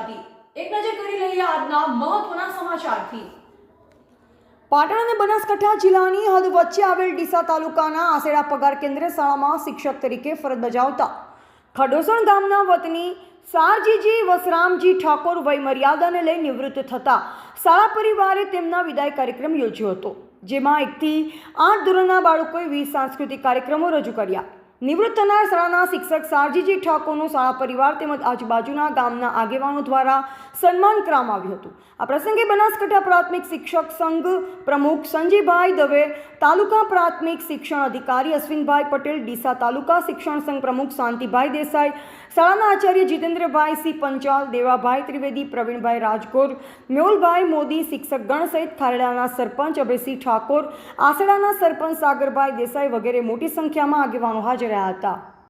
ગુજરાતી. એક નજર કરી લઈએ આજના મહત્વના સમાચારથી. પાટણ અને બનાસકાંઠા જિલ્લાની હદ વચ્ચે આવેલ ડીસા તાલુકાના આસેડા પગાર કેન્દ્ર શાળામાં શિક્ષક તરીકે ફરજ બજાવતા ખડોસણ ગામના વતની સારજીજી વસરામજી ઠાકોર વય મર્યાદાને લઈ નિવૃત્ત થતા શાળા પરિવારે તેમના વિદાય કાર્યક્રમ યોજ્યો હતો, જેમાં એકથી આઠ ધોરણના બાળકોએ વીસ સાંસ્કૃતિક કાર્યક્રમો રજૂ કર્યા. નિવૃત્ત થનાર શાળાના શિક્ષક સારજીજી ઠાકોરનું શાળા પરિવાર તેમજ આજુબાજુના ગામના આગેવાનો દ્વારા સન્માન કરવામાં આવ્યું હતું. આ પ્રસંગે બનાસકાંઠા પ્રાથમિક શિક્ષક સંઘ પ્રમુખ સંજયભાઈ દવે, તાલુકા પ્રાથમિક શિક્ષણ અધિકારી અશ્વિનભાઈ પટેલ, ડીસા તાલુકા શિક્ષણ સંઘ પ્રમુખ શાંતિભાઈ દેસાઈ, શાળાના આચાર્ય જીતેન્દ્રભાઈ સી પંચાલ, દેવાભાઈ ત્રિવેદી, પ્રવીણભાઈ રાજગોર, મેહુલભાઈ મોદી, શિક્ષક ગણ સહિત ખારેડાના સરપંચ અભયસિંહ ઠાકોર, આસડાના સરપંચ સાગરભાઈ દેસાઈ વગેરે મોટી સંખ્યામાં આગેવાનો હાજર રહ્યા હતા